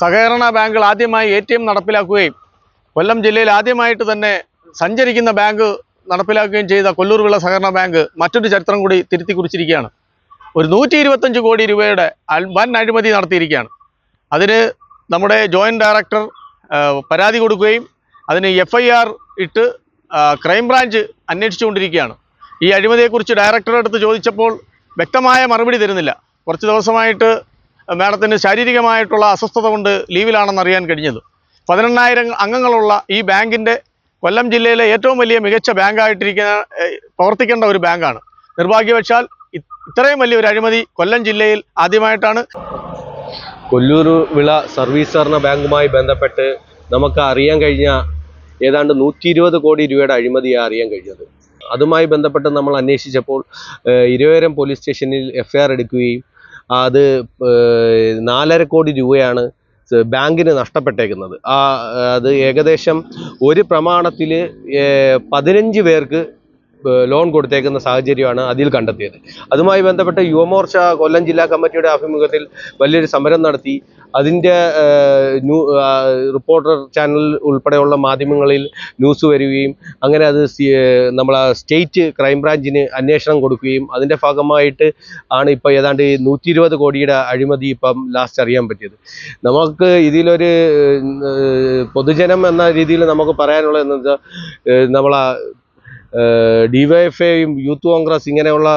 സഹകരണ ബാങ്കുകൾ ആദ്യമായി എ ടി എം നടപ്പിലാക്കുകയും കൊല്ലം ജില്ലയിൽ ആദ്യമായിട്ട് തന്നെ സഞ്ചരിക്കുന്ന ബാങ്ക് നടപ്പിലാക്കുകയും ചെയ്ത കൊല്ലൂർ വിള സഹകരണ ബാങ്ക് മറ്റൊരു ചരിത്രം കൂടി തിരുത്തി കുറിച്ചിരിക്കുകയാണ്. ഒരു നൂറ്റി ഇരുപത്തഞ്ച് കോടി രൂപയുടെ വൻ അഴിമതി നടത്തിയിരിക്കുകയാണ്. അതിന് നമ്മുടെ ജോയിന്റ് ഡയറക്ടർ പരാതി കൊടുക്കുകയും അതിന് എഫ് ഐ ആർ ഇട്ട് ക്രൈംബ്രാഞ്ച് അന്വേഷിച്ചുകൊണ്ടിരിക്കുകയാണ്. ഈ അഴിമതിയെക്കുറിച്ച് ഡയറക്ടറുടെ അടുത്ത് ചോദിച്ചപ്പോൾ വ്യക്തമായ മറുപടി തരുന്നില്ല. കുറച്ച് ദിവസമായിട്ട് മാഡത്തിന് ശാരീരികമായിട്ടുള്ള അസ്വസ്ഥത കൊണ്ട് ലീവിലാണെന്ന് അറിയാൻ കഴിഞ്ഞത്. പതിനെണ്ണായിരം അംഗങ്ങളുള്ള ഈ ബാങ്കിന്റെ കൊല്ലം ജില്ലയിലെ ഏറ്റവും വലിയ മികച്ച ബാങ്കായിട്ടിരിക്കുന്ന പ്രവർത്തിക്കേണ്ട ഒരു ബാങ്കാണ്. നിർഭാഗ്യവശാൽ ഇത്രയും വലിയൊരു അഴിമതി കൊല്ലം ജില്ലയിൽ ആദ്യമായിട്ടാണ്. കൊല്ലൂർ വിള സർവീസ് ബാങ്കുമായി ബന്ധപ്പെട്ട് നമുക്ക് അറിയാൻ കഴിഞ്ഞ ഏതാണ്ട് നൂറ്റി ഇരുപത് കോടി രൂപയുടെ അഴിമതിയാണ് അറിയാൻ കഴിഞ്ഞത്. അതുമായി ബന്ധപ്പെട്ട് നമ്മൾ അന്വേഷിച്ചപ്പോൾ ഇരുവരം പോലീസ് സ്റ്റേഷനിൽ എഫ്ഐആർ എടുക്കുകയും അത് നാലര കോടി രൂപയാണ് ബാങ്കിന് നഷ്ടപ്പെട്ടേക്കുന്നത്. ആ അത് ഏകദേശം ഒരു പ്രമാണത്തിൽ പതിനഞ്ച് പേർക്ക് ലോൺ കൊടുത്തേക്കുന്ന സാഹചര്യമാണ് അതിൽ കണ്ടെത്തിയത്. അതുമായി ബന്ധപ്പെട്ട് യുവമോർച്ച കൊല്ലം ജില്ലാ കമ്മിറ്റിയുടെ ആഭിമുഖ്യത്തിൽ വലിയൊരു സമരം നടത്തി. അതിന്റെ ന്യൂ റിപ്പോർട്ടർ ചാനൽ ഉൾപ്പെടെയുള്ള മാധ്യമങ്ങളിൽ ന്യൂസ് വരികയും അങ്ങനെ അത് നമ്മൾ സ്റ്റേറ്റ് ക്രൈംബ്രാഞ്ചിന് അന്വേഷണം കൊടുക്കുകയും അതിന്റെ ഭാഗമായിട്ട് ആണ് ഇപ്പോൾ ഏതാണ്ട് നൂറ്റി ഇരുപത് കോടിയുടെ അഴിമതി ഇപ്പം ലാസ്റ്റ് അറിയാൻ പറ്റിയത്. നമുക്ക് ഇതിലൊരു പൊതുജനം എന്ന രീതിയിൽ നമുക്ക് പറയാനുള്ളത് എന്ന് വെച്ചാൽ ഏഹ്, നമ്മളെ ഡിവൈഎഫ്ഐയും യൂത്ത് കോൺഗ്രസ് ഇങ്ങനെയുള്ള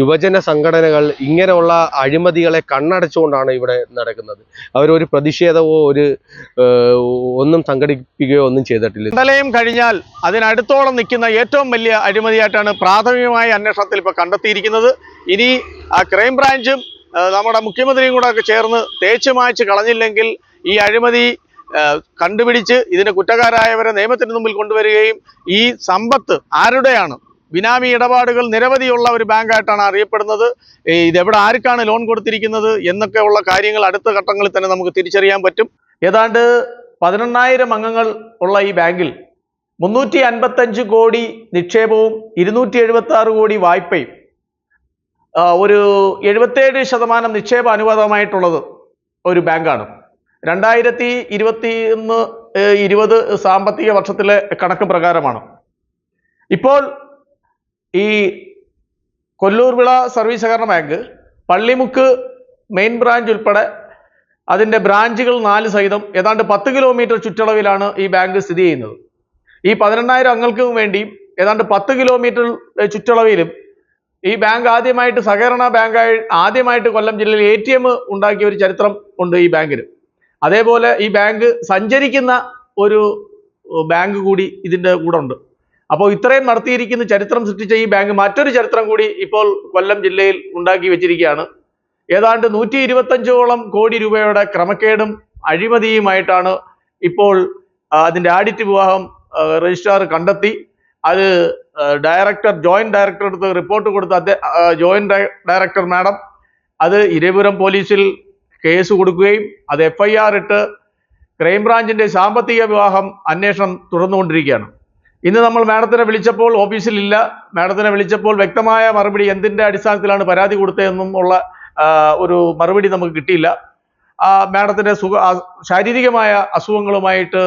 യുവജന സംഘടനകൾ ഇങ്ങനെയുള്ള അഴിമതികളെ കണ്ണടച്ചുകൊണ്ടാണ് ഇവിടെ നടക്കുന്നത്. അവരൊരു പ്രതിഷേധമോ ഒരു ഒന്നും സംഘടിപ്പിക്കുകയോ ഒന്നും ചെയ്തിട്ടില്ല. ഇന്നലെയും കഴിഞ്ഞാൽ അതിനടുത്തോളം നിൽക്കുന്ന ഏറ്റവും വലിയ അഴിമതിയായിട്ടാണ് പ്രാഥമികമായ അന്വേഷണത്തിൽ ഇപ്പോൾ കണ്ടെത്തിയിരിക്കുന്നത്. ഇനി ആ ക്രൈംബ്രാഞ്ചും നമ്മുടെ മുഖ്യമന്ത്രിയും കൂടെ ഒക്കെ ചേർന്ന് തേച്ചു മായ്ച്ച് കളഞ്ഞില്ലെങ്കിൽ ഈ അഴിമതി കണ്ടുപിടിച്ച് ഇതിന് കുറ്റക്കാരായവരെ നിയമത്തിന് മുമ്പിൽ കൊണ്ടുവരികയും ഈ സമ്പത്ത് ആരുടെയാണ്? ബിനാമി ഇടപാടുകൾ നിരവധിയുള്ള ഒരു ബാങ്കായിട്ടാണ് അറിയപ്പെടുന്നത്. ഇത് ഇതെവിടെ ആർക്കാണ് ലോൺ കൊടുത്തിരിക്കുന്നത് എന്നൊക്കെയുള്ള കാര്യങ്ങൾ അടുത്ത ഘട്ടങ്ങളിൽ തന്നെ നമുക്ക് തിരിച്ചറിയാൻ പറ്റും. ഏതാണ്ട് പതിനെണ്ണായിരം അംഗങ്ങൾ ഉള്ള ഈ ബാങ്കിൽ മുന്നൂറ്റി അൻപത്തഞ്ച് കോടി നിക്ഷേപവും ഇരുന്നൂറ്റി എഴുപത്തി ആറ് കോടി വായ്പയും ഒരു എഴുപത്തേഴ് ശതമാനം നിക്ഷേപ അനുവാദമായിട്ടുള്ളത് ഒരു ബാങ്കാണ്. രണ്ടായിരത്തി ഇരുപത്തി ഒന്ന് ഇരുപത് സാമ്പത്തിക വർഷത്തിലെ കണക്ക് പ്രകാരമാണ്. ഇപ്പോൾ ഈ കൊല്ലൂർ വിള സർവീസ് സഹകരണ ബാങ്ക് പള്ളിമുക്ക് മെയിൻ ബ്രാഞ്ച് ഉൾപ്പെടെ അതിന്റെ ബ്രാഞ്ചുകൾ നാല് സഹിതം ഏതാണ്ട് പത്ത് കിലോമീറ്റർ ചുറ്റളവിലാണ് ഈ ബാങ്ക് സ്ഥിതി ചെയ്യുന്നത്. ഈ പതിനെണ്ണായിരം അംഗങ്ങൾക്ക് വേണ്ടി ഏതാണ്ട് പത്ത് കിലോമീറ്റർ ചുറ്റളവിലും ഈ ബാങ്ക് ആദ്യമായിട്ട് സഹകരണ ബാങ്കായി ആദ്യമായിട്ട് കൊല്ലം ജില്ലയിൽ എ ഉണ്ടാക്കിയ ഒരു ചരിത്രം ഉണ്ട് ഈ ബാങ്കിന്. അതേപോലെ ഈ ബാങ്ക് സഞ്ചരിക്കുന്ന ഒരു ബാങ്ക് കൂടി ഇതിന്റെ കൂടെ ഉണ്ട് അപ്പോൾ ഇത്രയും നടത്തിയിരിക്കുന്ന ചരിത്രം സൃഷ്ടിച്ച ഈ ബാങ്ക് മറ്റൊരു ചരിത്രം കൂടി ഇപ്പോൾ കൊല്ലം ജില്ലയിൽ ഉണ്ടാക്കി വെച്ചിരിക്കുകയാണ്. ഏതാണ്ട് നൂറ്റി ഇരുപത്തഞ്ചോളം കോടി രൂപയുടെ ക്രമക്കേടും അഴിമതിയുമായിട്ടാണ് ഇപ്പോൾ അതിന്റെ ആഡിറ്റ് വിവാഹം രജിസ്ട്രാർ കണ്ടെത്തി. അത് ഡയറക്ടർ ജോയിന്റ് ഡയറക്ടർ അടുത്ത് റിപ്പോർട്ട് കൊടുത്ത അദ്ദേഹം ജോയിന്റ് ഡയ- ഡയറക്ടർ മാഡം അത് ഇരവിപുരം പോലീസിൽ കേസ് കൊടുക്കുകയും അത് എഫ് ഐ ആർ ഇട്ട് ക്രൈംബ്രാഞ്ചിന്റെ സാമ്പത്തിക വിവാഹം അന്വേഷണം തുടർന്നുകൊണ്ടിരിക്കുകയാണ്. ഇന്ന് നമ്മൾ മാഡത്തിനെ വിളിച്ചപ്പോൾ ഓഫീസിലില്ല. മാഡത്തിനെ വിളിച്ചപ്പോൾ വ്യക്തമായ മറുപടി എന്തിന്റെ അടിസ്ഥാനത്തിലാണ് പരാതി കൊടുത്തതെന്നും ഉള്ള ഒരു മറുപടി നമുക്ക് കിട്ടിയില്ല. ആ മാഡത്തിന്റെ സുഖ ശാരീരികമായ അസുഖങ്ങളുമായിട്ട്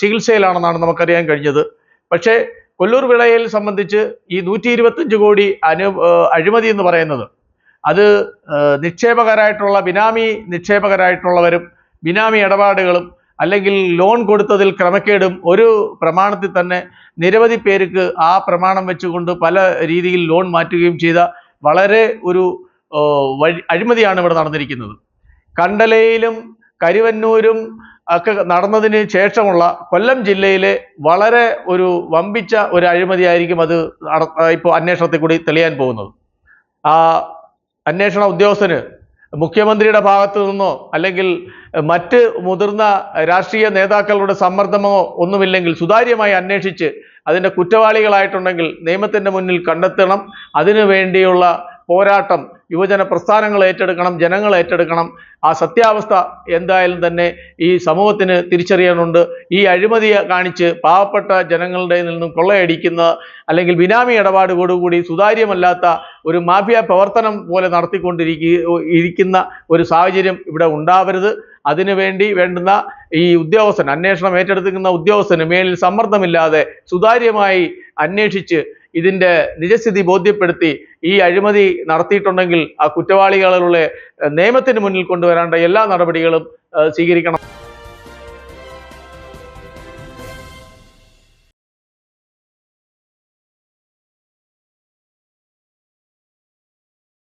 ചികിത്സയിലാണെന്നാണ് നമുക്കറിയാൻ കഴിഞ്ഞത്. പക്ഷേ കൊല്ലൂർ വിളയിൽ സംബന്ധിച്ച് ഈ നൂറ്റി കോടി അനു അഴിമതി എന്ന് പറയുന്നത് അത് നിക്ഷേപകരായിട്ടുള്ള ബിനാമി നിക്ഷേപകരായിട്ടുള്ളവരും ബിനാമി ഇടപാടുകളും അല്ലെങ്കിൽ ലോൺ കൊടുത്തതിൽ ക്രമക്കേടും ഒരു പ്രമാണത്തിൽ തന്നെ നിരവധി പേർക്ക് ആ പ്രമാണം വെച്ചുകൊണ്ട് പല രീതിയിൽ ലോൺ മാറ്റുകയും ചെയ്ത വളരെ ഒരു വഴി അഴിമതിയാണ് ഇവിടെ നടന്നിരിക്കുന്നത്. കണ്ടലയിലും കരുവന്നൂരും ഒക്കെ നടന്നതിന് ശേഷമുള്ള കൊല്ലം ജില്ലയിലെ വളരെ ഒരു വമ്പിച്ച ഒരു അഴിമതിയായിരിക്കും അത് ഇപ്പോൾ അന്വേഷണത്തിൽ കൂടി തെളിയാൻ പോകുന്നത്. ആ അന്വേഷണ ഉദ്യോഗസ്ഥന് മുഖ്യമന്ത്രിയുടെ ഭാഗത്തു നിന്നോ അല്ലെങ്കിൽ മറ്റ് മുതിർന്ന രാഷ്ട്രീയ നേതാക്കളുടെ സമ്മർദ്ദമോ ഒന്നുമില്ലെങ്കിൽ സുതാര്യമായി അന്വേഷിച്ച് അതിന്റെ കുറ്റവാളികളായിട്ടുണ്ടെങ്കിൽ നിയമത്തിന്റെ മുന്നിൽ കണ്ടെത്തണം. അതിനു വേണ്ടിയുള്ള പോരാട്ടം യുവജന പ്രസ്ഥാനങ്ങൾ ഏറ്റെടുക്കണം ജനങ്ങൾ ഏറ്റെടുക്കണം. ആ സത്യാവസ്ഥ എന്തായാലും തന്നെ ഈ സമൂഹത്തിന് തിരിച്ചറിയാനുണ്ട്. ഈ അഴിമതിയെ കാണിച്ച് പാവപ്പെട്ട ജനങ്ങളുടെ നിന്നും കൊള്ളയടിക്കുന്ന അല്ലെങ്കിൽ ബിനാമി ഇടപാടുകൂടി സുതാര്യമല്ലാത്ത ഒരു മാഫിയ പ്രവർത്തനം പോലെ നടത്തിക്കൊണ്ടിരിക്കുക ഇരിക്കുന്ന ഒരു സാഹചര്യം ഇവിടെ ഉണ്ടാവരുത്. അതിനുവേണ്ടി വേണ്ടുന്ന ഈ ഉദ്യോഗസ്ഥൻ അന്വേഷണം ഏറ്റെടുക്കുന്ന ഉദ്യോഗസ്ഥന് മേലിൽ സമ്മർദ്ദമില്ലാതെ സുതാര്യമായി അന്വേഷിച്ച് ഇതിന്റെ നിജസ്ഥിതി ബോധ്യപ്പെടുത്തി ഈ അഴിമതി നടത്തിയിട്ടുണ്ടെങ്കിൽ ആ കുറ്റവാളികളുടെ ഏഹ്, നിയമത്തിന് മുന്നിൽ കൊണ്ടുവരേണ്ട എല്ലാ നടപടികളും സ്വീകരിക്കണം.